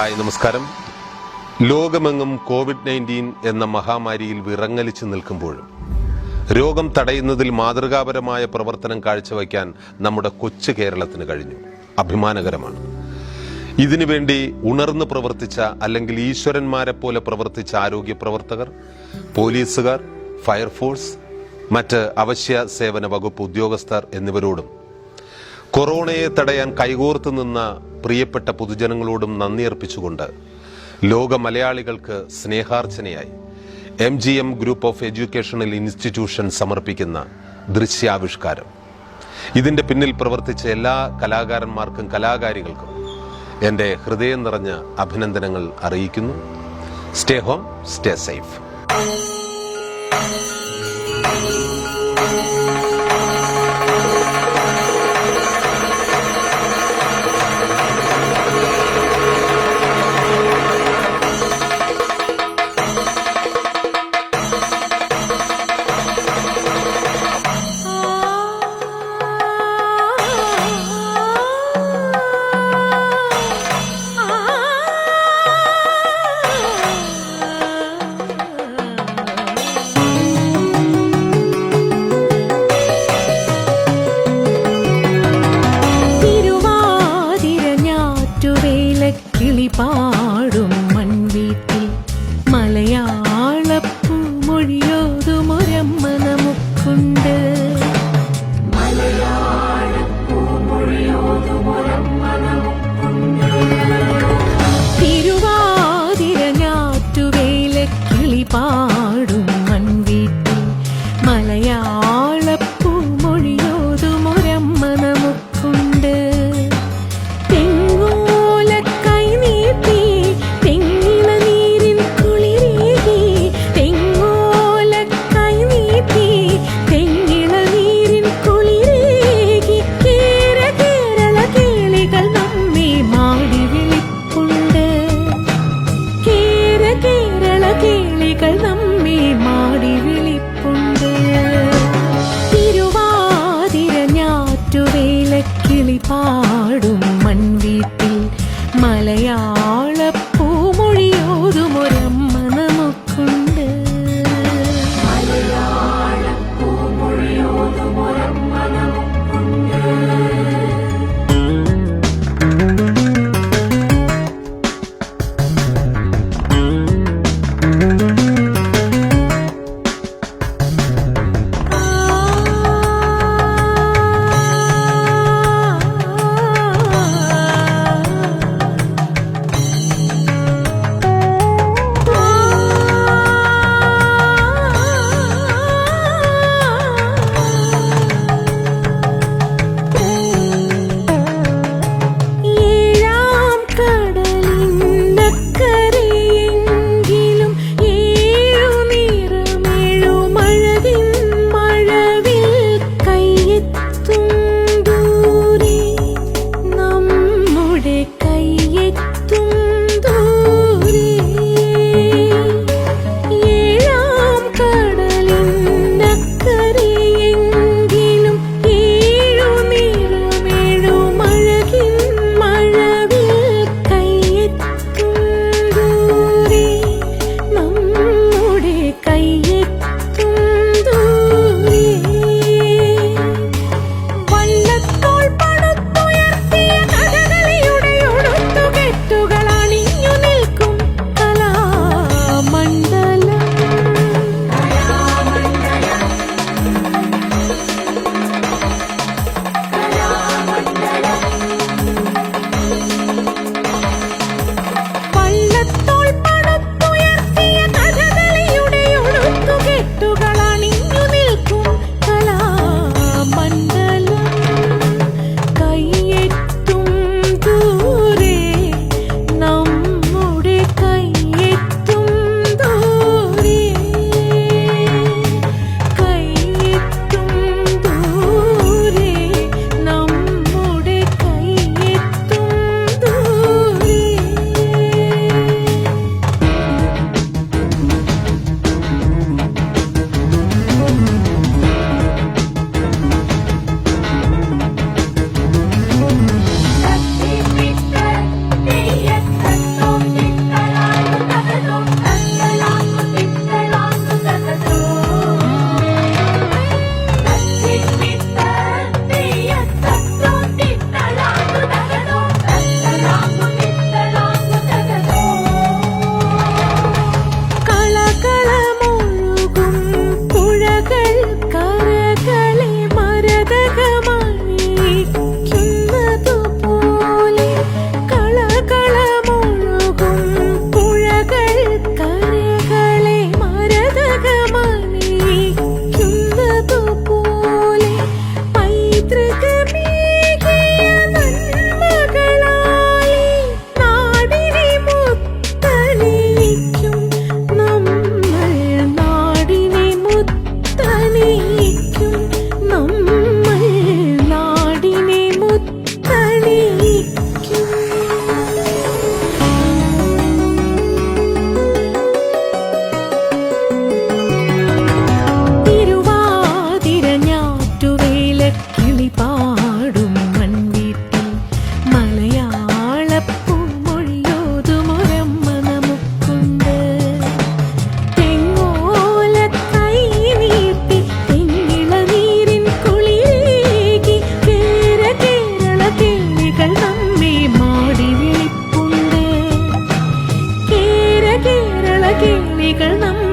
Hi നമസ്കാരം. ലോകമെങ്ങും Covid nineteen എന്ന മഹാമാരിയിൽ വിറങ്ങലിച്ചു നിൽക്കുമ്പോഴും രോഗം തടയുന്നതിൽ മാതൃകാപരമായ പ്രവർത്തനം കാഴ്ചവയ്ക്കാൻ നമ്മുടെ കൊച്ചു കേരളത്തിന് കഴിഞ്ഞു. അഭിമാനകരമാണ്. ഇതിനുവേണ്ടി ഉണർന്ന് പ്രവർത്തിച്ച അല്ലെങ്കിൽ ഈശ്വരന്മാരെ പോലെ പ്രവർത്തിച്ച ആരോഗ്യ പ്രവർത്തകർ പോലീസുകാർ ഫയർഫോഴ്സ് മറ്റ് അവശ്യ സേവന വകുപ്പ് ഉദ്യോഗസ്ഥർ എന്നിവരോടും കൊറോണയെ തടയാൻ കൈകോർത്ത് നിന്ന പ്രിയപ്പെട്ട പൊതുജനങ്ങളോടും നന്ദി അർപ്പിച്ചുകൊണ്ട് ലോക മലയാളികൾക്ക് സ്നേഹാർച്ചനയായി M G M group of educational institution സമർപ്പിക്കുന്ന ദൃശ്യാവിഷ്കാരം. ഇതിന്റെ പിന്നിൽ പ്രവർത്തിച്ച എല്ലാ കലാകാരന്മാർക്കും കലാകാരികൾക്കും എന്റെ ഹൃദയം നിറഞ്ഞ അഭിനന്ദനങ്ങൾ അറിയിക്കുന്നു. സ്റ്റേ ഹോം സ്റ്റേ സേഫ് 吧。ஆடும் மண் வீட்டில் மலையாள பூமொழியோதும் കിളികൾ നമ്മൾ